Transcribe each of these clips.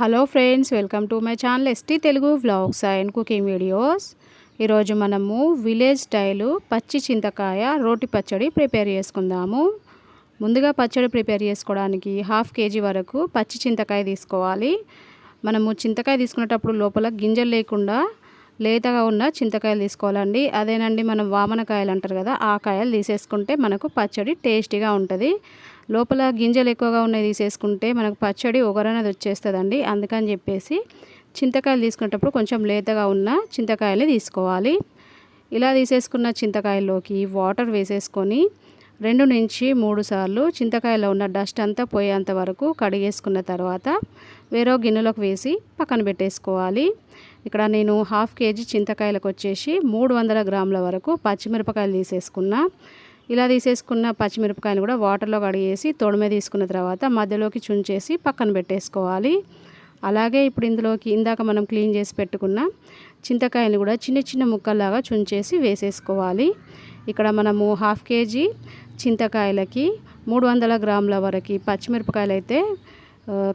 Hello friends welcome to my channel ST Telugu vlogs and cooking videos. ఈరోజు మనము village style పచ్చి చింతకాయ రోటి పచ్చడి ప్రిపేర్ చేసుకుందాము. ముందుగా పచ్చడి ప్రిపేర్ చేసుకోవడానికి హాఫ్ కేజీ వరకు పచ్చి చింతకాయ తీసుకోవాలి. మనము చింతకాయ తీసుకునేటప్పుడు లోపల గింజలు లేకుండా లేతగా ఉన్న చింతకాయలు తీసుకోవాలండి. అదేనండి మనం వామనకాయలు అంటారు కదా ఆ కాయలు తీసేసుకుంటే మనకు పచ్చడి టేస్టీగా ఉంటుంది. లోపల గింజలు ఎక్కువగా ఉన్నాయి తీసేసుకుంటే మనకు పచ్చడి ఒగరనేది వచ్చేస్తుందండి. అందుకని చెప్పేసి చింతకాయలు తీసుకునేటప్పుడు కొంచెం లేతగా ఉన్న చింతకాయలు తీసుకోవాలి. ఇలా తీసేసుకున్న చింతకాయల్లోకి వాటర్ వేసేసుకొని రెండు నుంచి మూడు సార్లు చింతకాయలో ఉన్న డస్ట్ అంతా పోయేంత వరకు కడిగేసుకున్న తర్వాత వేరే గిన్నెలోకి వేసి పక్కన పెట్టేసుకోవాలి. ఇక్కడ నేను హాఫ్ కేజీ చింతకాయలకు వచ్చేసి మూడు వందల గ్రాముల వరకు పచ్చిమిరపకాయలు తీసేసుకున్నా. ఇలా తీసేసుకున్న పచ్చిమిరపకాయలు కూడా వాటర్లో కడిగేసి తొడిమే తీసుకున్న తర్వాత మధ్యలోకి చుంచేసి పక్కన పెట్టేసుకోవాలి. అలాగే ఇప్పుడు ఇందులోకి ఇందాక మనం క్లీన్ చేసి పెట్టుకున్న చింతకాయలు కూడా చిన్న చిన్న ముక్కల్లాగా చుంచేసి వేసేసుకోవాలి. ఇక్కడ మనము హాఫ్ కేజీ చింతకాయలకి మూడు వందల గ్రాముల వరకు పచ్చిమిరపకాయలు అయితే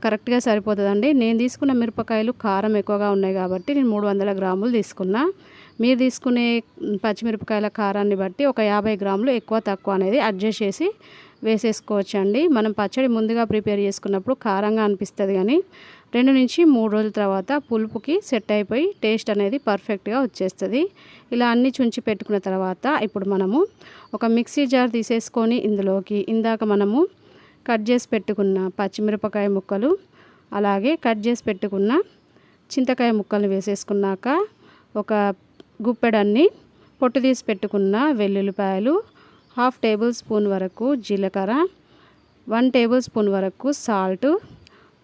కరెక్ట్గా సరిపోతుందండి. నేను తీసుకున్న మిరపకాయలు కారం ఎక్కువగా ఉన్నాయి కాబట్టి నేను మూడు వందల గ్రాములు తీసుకున్నా. మీరు తీసుకునే పచ్చిమిరపకాయల కారాన్ని బట్టి ఒక యాభై గ్రాములు ఎక్కువ తక్కువ అనేది అడ్జస్ట్ చేసి వేసేసుకోవచ్చండి. మనం పచ్చడి ముందుగా ప్రిపేర్ చేసుకున్నప్పుడు కారంగా అనిపిస్తుంది కానీ రెండు నుంచి మూడు రోజుల తర్వాత పులుపుకి సెట్ అయిపోయి టేస్ట్ అనేది పర్ఫెక్ట్గా వచ్చేస్తుంది. ఇలా అన్ని చుంచి పెట్టుకున్న తర్వాత ఇప్పుడు మనము ఒక మిక్సీ జార్ తీసేసుకొని ఇందులోకి ఇందాక మనము కట్ చేసి పెట్టుకున్న పచ్చిమిరపకాయ ముక్కలు అలాగే కట్ చేసి పెట్టుకున్న చింతకాయ ముక్కలు వేసేసుకున్నాక ఒక గుప్పెడన్ని పొట్టు తీసి పెట్టుకున్న వెల్లుల్లిపాయలు హాఫ్ టేబుల్ స్పూన్ వరకు జీలకర్ర వన్ టేబుల్ స్పూన్ వరకు సాల్ట్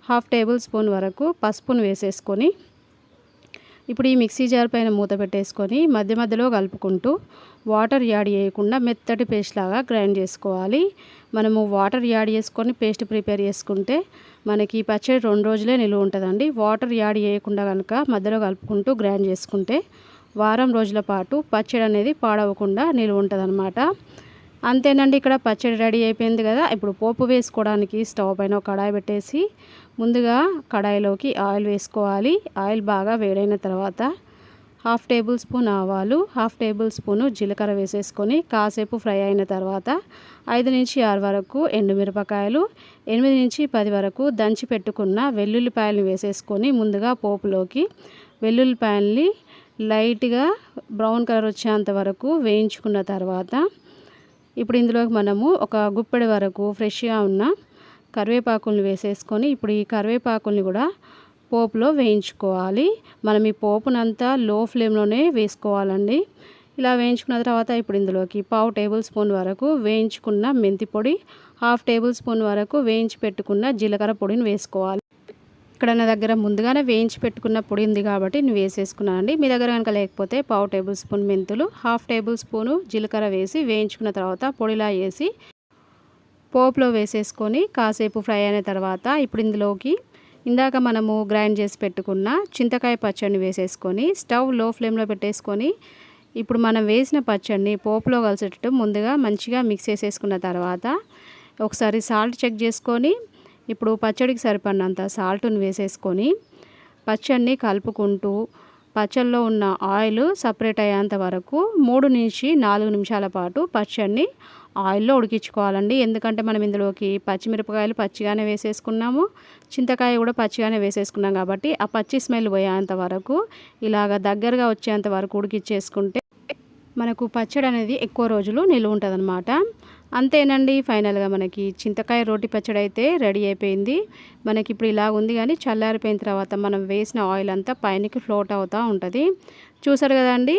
హాఫ్ టేబుల్ స్పూన్ వరకు పసుపును వేసేసుకొని ఇప్పుడు ఈ మిక్సీ జార్ పైన మూత పెట్టేసుకొని మధ్య మధ్యలో కలుపుకుంటూ వాటర్ యాడ్ చేయకుండా మెత్తటి పేస్ట్ లాగా గ్రైండ్ చేసుకోవాలి. మనము వాటర్ యాడ్ చేసుకొని పేస్ట్ ప్రిపేర్ చేసుకుంటే మనకి పచ్చడి రెండు రోజులే నిలువ ఉంటుందండి. వాటర్ యాడ్ చేయకుండా కనుక మధ్యలో కలుపుకుంటూ గ్రైండ్ చేసుకుంటే వారం రోజుల పాటు పచ్చడి అనేది పాడవకుండా నిలువ ఉంటుంది అంతేనండి ఇక్కడ పచ్చడి రెడీ అయిపోయింది కదా. ఇప్పుడు పోపు వేసుకోవడానికి స్టవ్ పైన ఒక కడాయి పెట్టేసి ముందుగా కడాయిలోకి ఆయిల్ వేసుకోవాలి. ఆయిల్ బాగా వేడైన తర్వాత హాఫ్ టేబుల్ స్పూన్ ఆవాలు హాఫ్ టేబుల్ స్పూను జీలకర్ర వేసేసుకొని కాసేపు ఫ్రై అయిన తర్వాత ఐదు నుంచి ఆరు వరకు ఎండుమిరపకాయలు ఎనిమిది నుంచి పది వరకు దంచి పెట్టుకున్న వెల్లుల్లిపాయలు వేసేసుకొని ముందుగా పోపులోకి వెల్లుల్లిపాయల్ని లైట్గా బ్రౌన్ కలర్ వచ్చేంత వరకు వేయించుకున్న తర్వాత ఇప్పుడు ఇందులోకి మనము ఒక గుప్పెడి వరకు ఫ్రెష్గా ఉన్న కరివేపాకుల్ని వేసేసుకొని ఇప్పుడు ఈ కరివేపాకుల్ని కూడా పోపులో వేయించుకోవాలి. మనం ఈ పోపునంతా లో ఫ్లేమ్లోనే వేసుకోవాలండి. ఇలా వేయించుకున్న తర్వాత ఇప్పుడు ఇందులోకి పావు టేబుల్ స్పూన్ వరకు వేయించుకున్న మెంతి పొడి హాఫ్ టేబుల్ స్పూన్ వరకు వేయించి పెట్టుకున్న జీలకర్ర పొడిని వేసుకోవాలి. ఇక్కడ నా దగ్గర ముందుగానే వేయించి పెట్టుకున్న పొడి ఉంది కాబట్టి నేను వేసేసుకున్నానండి. మీ దగ్గర కనుక లేకపోతే పావు టేబుల్ స్పూన్ మెంతులు హాఫ్ టేబుల్ స్పూను జీలకర్ర వేసి వేయించుకున్న తర్వాత పొడిలా వేసి పోపులో వేసేసుకొని కాసేపు ఫ్రై అయిన తర్వాత ఇప్పుడు ఇందులోకి ఇందాక మనము గ్రైండ్ చేసి పెట్టుకున్న చింతకాయ పచ్చడిని వేసేసుకొని స్టవ్లో ఫ్లేమ్లో పెట్టేసుకొని ఇప్పుడు మనం వేసిన పచ్చడిని పోపులో కలిసేటట్టు ముందుగా మంచిగా మిక్స్ చేసేసుకున్న తర్వాత ఒకసారి సాల్ట్ చెక్ చేసుకొని ఇప్పుడు పచ్చడికి సరిపడినంత సాల్ట్ని వేసేసుకొని పచ్చడిని కలుపుకుంటూ పచ్చళ్ళలో ఉన్న ఆయిల్ సపరేట్ అయ్యేంత వరకు మూడు నుంచి నాలుగు నిమిషాల పాటు పచ్చడిని ఆయిల్లో ఉడికించుకోవాలండి. ఎందుకంటే మనం ఇందులోకి పచ్చిమిరపకాయలు పచ్చిగానే వేసేసుకున్నాము చింతకాయ కూడా పచ్చిగానే వేసేసుకున్నాం కాబట్టి ఆ పచ్చి స్మెల్ పోయేంత వరకు ఇలాగ దగ్గరగా వచ్చేంత వరకు ఉడికిచ్చేసుకుంటే మనకు పచ్చడి అనేది ఎక్కువ రోజులు నిలువ ఉంటుంది అంతేనండి. ఫైనల్గా మనకి చింతకాయ రోటి పచ్చడి అయితే రెడీ అయిపోయింది. మనకి ఇప్పుడు ఇలా ఉంది కానీ చల్లారిపోయిన తర్వాత మనం వేసిన ఆయిల్ అంతా పైనకి ఫ్లోట్ అవుతూ ఉంటుంది. చూసారు కదండి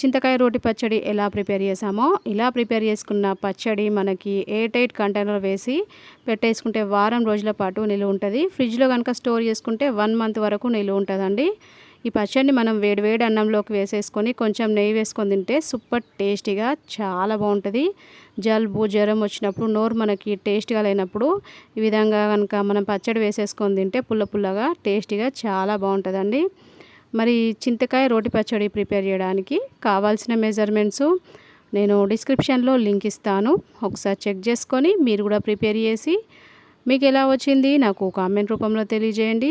చింతకాయ రోటి పచ్చడి ఎలా ప్రిపేర్ చేసామో. ఇలా ప్రిపేర్ చేసుకున్న పచ్చడి మనకి ఎయిర్ టైట్ కంటైనర్ వేసి పెట్టేసుకుంటే వారం రోజుల పాటు నిలువ ఉంటుంది. ఫ్రిడ్జ్లో కనుక స్టోర్ చేసుకుంటే వన్ మంత్ వరకు నిలువ ఉంటుందండి. ఈ పచ్చడిని మనం వేడివేడి అన్నంలోకి వేసేసుకొని కొంచెం నెయ్యి వేసుకొని తింటే సూపర్ టేస్టీగా చాలా బాగుంటుంది. జలుబు జ్వరం వచ్చినప్పుడు నోరు మనకి టేస్ట్గా లేనప్పుడు ఈ విధంగా కనుక మనం పచ్చడి వేసేసుకొని తింటే పుల్ల పుల్లగా టేస్టీగా చాలా బాగుంటుందండి. మరి చింతకాయ రోటి పచ్చడి ప్రిపేర్ చేయడానికి కావాల్సిన మెజర్మెంట్స్ నేను డిస్క్రిప్షన్లో లింక్ ఇస్తాను. ఒకసారి చెక్ చేసుకొని మీరు కూడా ప్రిపేర్ చేసి మీకు ఎలా వచ్చింది నాకు కామెంట్ రూపంలో తెలియజేయండి.